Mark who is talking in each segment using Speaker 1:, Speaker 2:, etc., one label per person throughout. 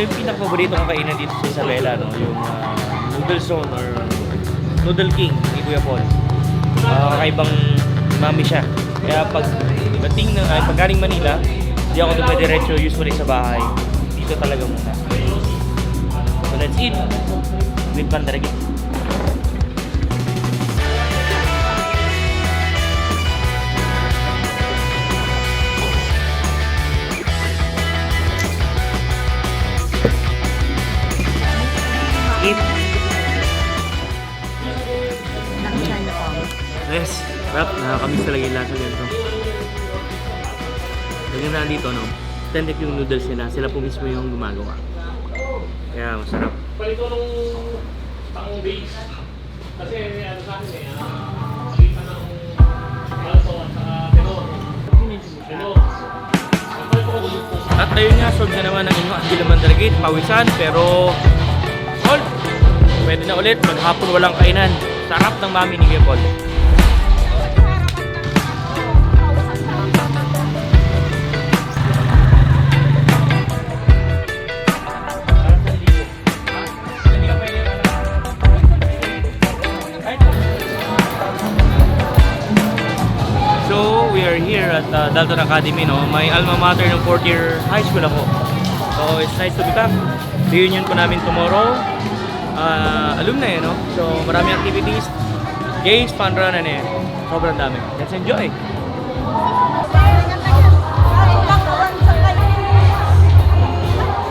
Speaker 1: yung pinaka-paborito kong kainan dito sa Isabela, no? Yung ah, Noodle Zone or Noodle King ni Kuya Paul. Ah, kakaibang mami siya. Kaya pag dating na, ay, pag galing Manila, hindi ako dumediretso usually sa bahay. Dito talaga muna. So let's eat with Pandaragit. Yes, rap. Nakakamiss talaga yung lasa nito. Lagyan na dito, no? Authentic yung noodles nila. Sila po mismo yung gumagawa. Kaya masarap.
Speaker 2: Palito nung pang base. Kasi ano sa akin eh, ah, palitan ng alto at saka tenor. Tenor.
Speaker 1: At ayun nga, solve na naman ang inyong Agila Mandaragit, pawisan, pero solve! Pwede na ulit, maghapon walang kainan. Sarap ng mami ni Kuya at uh, Dalton Academy, no? May alma mater ng 4th year high school ako. So, it's nice to be back. Reunion po namin tomorrow. Uh, alumni, no? So, marami activities. Games, fun run, ano eh. Sobrang dami. Let's enjoy!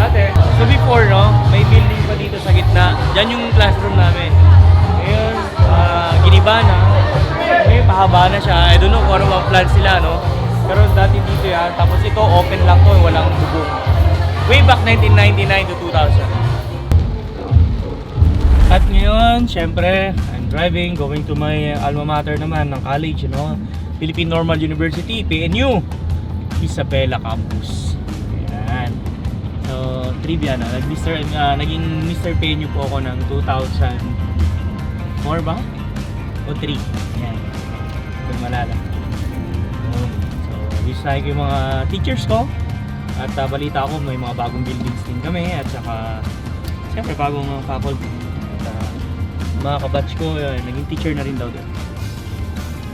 Speaker 1: Ate, so before, no? May building pa dito sa gitna. Diyan yung classroom namin. Ngayon, ah, giniba na. Ngayon, pahaba na siya. I don't know kung ano mga plans sila, no? Pero dati dito yan. Tapos ito, open lang to. Walang bubong. Way back 1999 to 2000. At ngayon, syempre, I'm driving, going to my alma mater naman ng college, know, Philippine Normal University, PNU, Isabela Campus. Ayan. So, trivia na, nag Mr. ah, naging Mr. PNU po ako ng 2004 ba? O 3. Ayan. Kung malala. So, visay ko yung mga teachers ko. At ah, balita ko may mga bagong buildings din kami at saka siyempre bagong mga faculty. At ah, mga kabatch ko, yun, naging teacher na rin daw doon.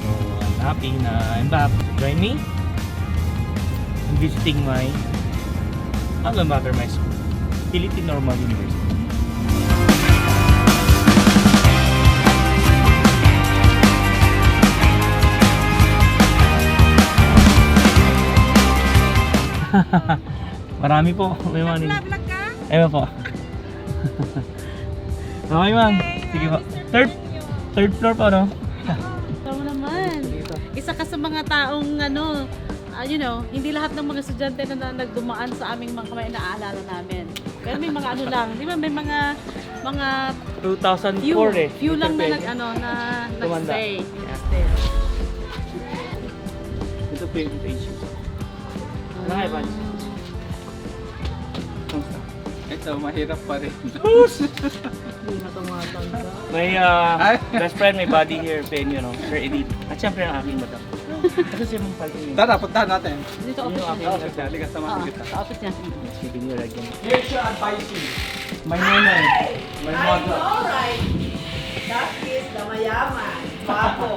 Speaker 1: So, I'm happy na I'm back. Join me in visiting my alma mater, my school, Philippine Normal University. Marami po. May mga nin-
Speaker 3: Vlog ka?
Speaker 1: Ewan po. okay, ma'am. Sige po. Third, third floor po, no?
Speaker 3: Tama naman. Isa ka sa mga taong ano, ah, you know, hindi lahat ng mga estudyante na, na nagdumaan sa aming mga kamay naaalala namin. Pero may mga ano lang, di ba may mga mga
Speaker 1: 2004
Speaker 3: few,
Speaker 1: eh.
Speaker 3: few lang na nag ano na nag-stay.
Speaker 1: Yeah. Ito po yung invitation. Ano nga, Evan?
Speaker 4: Ito, mahirap pa rin.
Speaker 3: Hindi na tumatanda.
Speaker 1: May uh,
Speaker 4: Ay.
Speaker 1: best friend, may body here, pen, you know, Sir Edith. At syempre ang aking madam. Kasi siya mong pala yun.
Speaker 4: Tara, puntahan natin.
Speaker 3: Dito
Speaker 1: Yun
Speaker 3: office
Speaker 1: yung aking
Speaker 4: Okay, halika sa
Speaker 3: Ah,
Speaker 4: mga kita.
Speaker 3: sa office niya.
Speaker 1: Speaking.
Speaker 4: Here's your advising.
Speaker 1: My nanay. My
Speaker 5: I
Speaker 1: mother.
Speaker 5: know, right? That is the mayaman. Guwapo.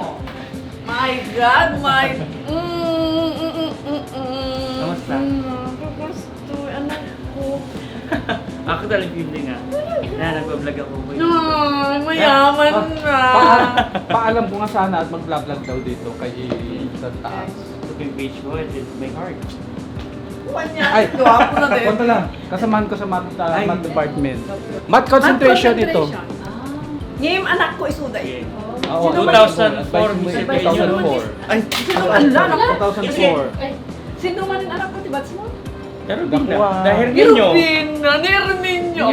Speaker 5: My God, my... Mm, mm, mm, mm, mm. Mm,
Speaker 1: Ako talagang feeling nga. Na, nagpa-vlog ako.
Speaker 5: Ay, mayaman na.
Speaker 4: Pa- paalam ko nga sana at mag-vlog daw dito kay sa taas.
Speaker 1: Ito yung page ko, it's my heart.
Speaker 5: Kuha niya.
Speaker 4: Ay,
Speaker 5: Guwapo na din.
Speaker 4: Punta lang. Kasamahan ko sa math, uh,
Speaker 1: Ay.
Speaker 4: math department. Math concentration ito.
Speaker 5: Ngayon, anak ko isuda
Speaker 1: Yeah.
Speaker 4: Oo,
Speaker 5: Sino ba
Speaker 1: 2004,
Speaker 4: Advice mo
Speaker 1: Mr.
Speaker 4: yun,
Speaker 1: Pedro.
Speaker 4: 2004.
Speaker 1: Ay,
Speaker 5: Sino man lang?
Speaker 4: 2004.
Speaker 5: Sino man ang anak ko, tibats mo?
Speaker 1: pero din na. Dahil ninyo.
Speaker 5: Irvin! Ano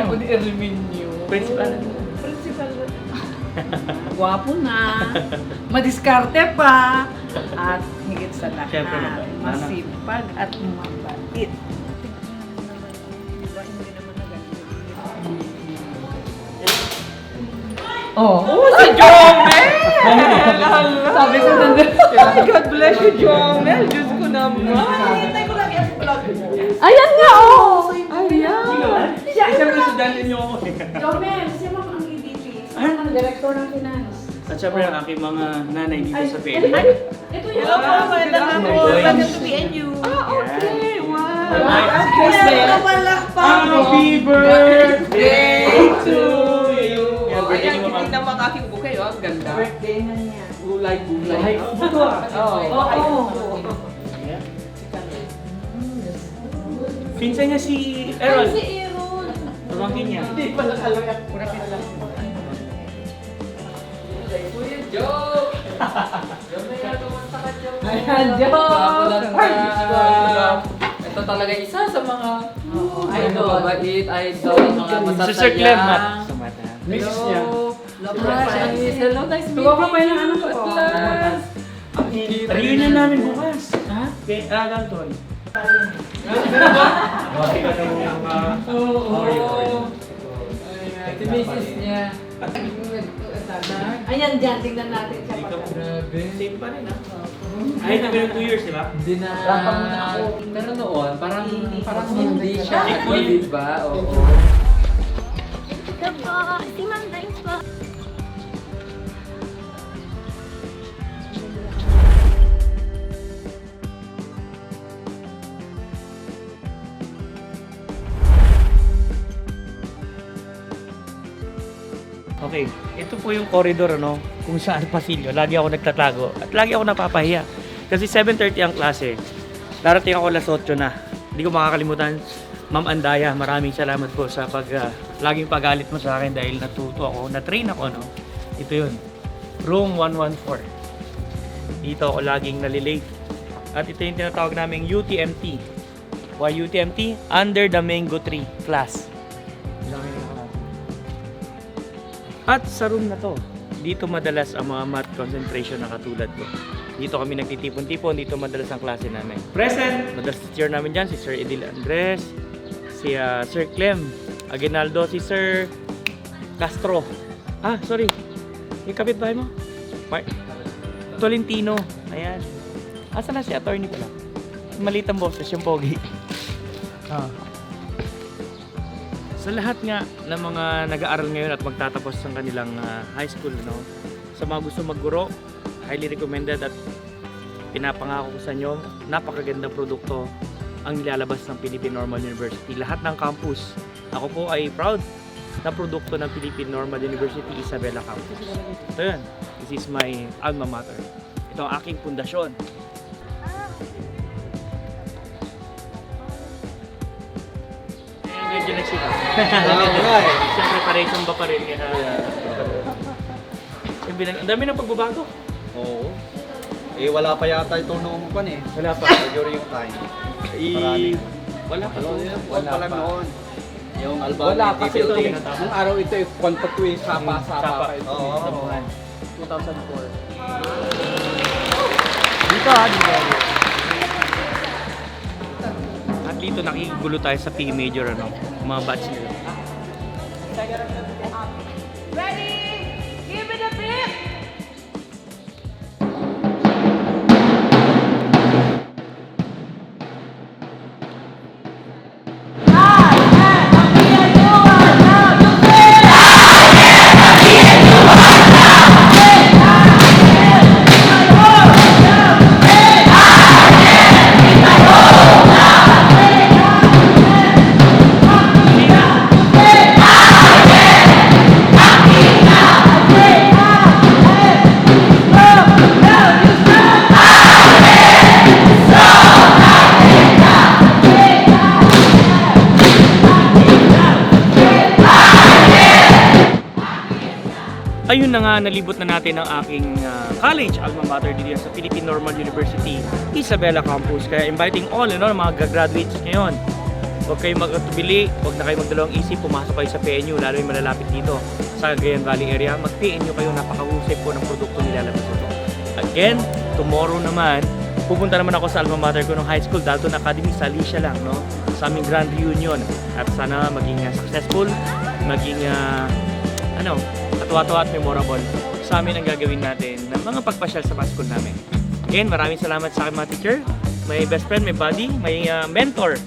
Speaker 5: Ako ni Irvin nyo.
Speaker 1: Principal.
Speaker 5: Principal. Gwapo na. Madiskarte pa. At higit sa lahat.
Speaker 1: Siyempre naman.
Speaker 5: Masipag at mabait. Oh. Oh, si Jomel! Sabi ko na God bless you, Jomel. Diyos ko naman. Hintay ko lang yung vlog mo. Ayan nga, oh! Ayan.
Speaker 1: Isang estudyante niyo ako.
Speaker 5: Jomel, si Ma'am ang EDP. Si
Speaker 1: Ah?
Speaker 5: Ma'am ang Director ng Finance.
Speaker 1: At syempre ang aking mga nanay dito sa
Speaker 5: ay,
Speaker 1: PNU.
Speaker 5: ay, ito yun.
Speaker 3: Hello po, magandang
Speaker 1: Boys.
Speaker 3: hapon. Welcome to PNU.
Speaker 5: Ah, okay. Wow.
Speaker 1: Ay,
Speaker 5: namalakpak mo.
Speaker 1: Happy birthday to you! Yan, birthday ni Mama.
Speaker 4: Tingnan mo ang aking bouquet, oh. Ang ganda.
Speaker 5: Birthday na niya.
Speaker 4: Gulay, gulay.
Speaker 1: Ay, ubo to ah.
Speaker 4: Oo.
Speaker 5: Oo.
Speaker 1: Ayan. Pinsan niya si Errol.
Speaker 3: Si
Speaker 1: Pamangkin niya.
Speaker 4: Hindi pala kalayak. Kurapin lang. Kuya Joe! Joe na yan, kumusta ka Joe?
Speaker 5: Ayan,
Speaker 4: ka. Ito talaga isa sa mga
Speaker 5: Oo,
Speaker 4: idol. Mabait, idol, mga masasaya.
Speaker 1: Si Sir Clem, Matt. Sa mata.
Speaker 4: Miss
Speaker 5: niya.
Speaker 4: Hello, nice meeting
Speaker 5: Tuwa ko pa yung anak ko.
Speaker 4: Ang hindi
Speaker 1: Reunion namin bukas.
Speaker 4: Ha?
Speaker 1: Kay ah, Dalton. Okay ka nung mga...
Speaker 4: Oo. Si Mrs. niya.
Speaker 5: Ayan dyan, tingnan natin siya pagka.
Speaker 4: Grabe.
Speaker 1: Same pa rin ah. Ay, tabi ng 2 years, di ba?
Speaker 4: Hindi na...
Speaker 5: Rapang muna ako.
Speaker 4: Pero noon, parang, parang hindi siya.
Speaker 1: Hindi.
Speaker 4: Ba? Oo.
Speaker 6: Ito po, si Ma'am
Speaker 1: Okay, ito po yung corridor ano, kung saan pasilyo. Lagi ako nagtatago at lagi ako napapahiya. Kasi 7.30 ang klase. Darating ako alas 8 na. Hindi ko makakalimutan. Ma'am Andaya, maraming salamat po sa pag ah, laging pagalit mo sa akin dahil natuto ako, na-train ako no. Ito yun. Room 114. Dito ako laging nalilate. At ito yung tinatawag naming UTMT. Why UTMT? Under the Mango Tree class. At sa room na to, dito madalas ang mga math concentration na katulad ko. Dito kami nagtitipon-tipon, dito madalas ang klase namin. Present! Madalas teacher namin dyan, si Sir Edil Andres, si ah, Sir Clem Aguinaldo, si Sir Castro. Ah, sorry. Yung kapitbahay mo? Mar- Tolentino. Ayan. Asa na si attorney pala? Maliit ang boses, yung pogi. Ah. Sa lahat nga ng mga nag-aaral ngayon at magtatapos ng kanilang ah, high school, no? Sa mga gusto magguro, highly recommended at pinapangako ko sa inyo, napakagandang produkto ang nilalabas ng Philippine Normal University. Lahat ng campus. Ako po ay proud na produkto ng Philippine Normal University Isabela Campus. Ito yun. This is my alma mater. Ito ang aking pundasyon. Eh, medyo nagsika. Siyempre, preparation ba pa rin? Kaya, yung bilang, ang dami ng pagbabago.
Speaker 7: Oo. Eh, wala pa yata ito noong pan eh.
Speaker 1: Wala pa.
Speaker 7: During yung time.
Speaker 1: I, wala pa.
Speaker 7: Ano,
Speaker 1: to.
Speaker 7: wala pa noon. Yung album.
Speaker 4: Wala kasi ito. Nung araw ito, eh, kontak ko yung
Speaker 1: Sapa.
Speaker 4: sapa-sapa. pa ito.
Speaker 7: Oo.
Speaker 1: Sabuhan.
Speaker 4: 2004.
Speaker 1: Dito ha, dito. At dito nakikigulo tayo sa PE major ano, mga batch nila.
Speaker 5: Ready?
Speaker 1: Ayun na nga, nalibot na natin ang aking ah, college alma mater dito sa Philippine Normal University, Isabela Campus. Kaya inviting all, know, mga graduates ngayon. Huwag kayong magtubili, huwag na kayo magdalawang isip, pumasok kayo sa PNU, lalo yung malalapit dito sa Cagayan Valley area. Mag-PNU kayo, napakahusay po ng produkto nilalabas ito. Again, tomorrow naman, pupunta naman ako sa alma mater ko ng high school, Dalton Academy, sa Alicia lang, no? Sa aming grand reunion. At sana maging ah, successful, maging ah, ano, katuwa-tuwa at memorable sa amin ang gagawin natin ng mga pagpasyal sa mga namin. Again, maraming salamat sa aking mga teacher, my best friend, my buddy, my uh, mentor,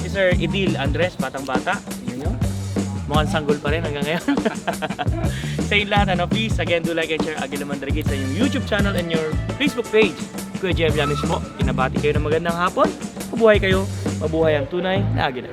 Speaker 1: si Sir Edil Andres, batang-bata. Tingnan nyo. Mukhang sanggol pa rin hanggang ngayon. sa inyo lahat, ano, please, again, do like and share Agila Mandragit sa inyong YouTube channel and your Facebook page. Kuya Jem Yamis po, pinabati kayo ng magandang hapon. Mabuhay kayo, mabuhay ang tunay na Agila.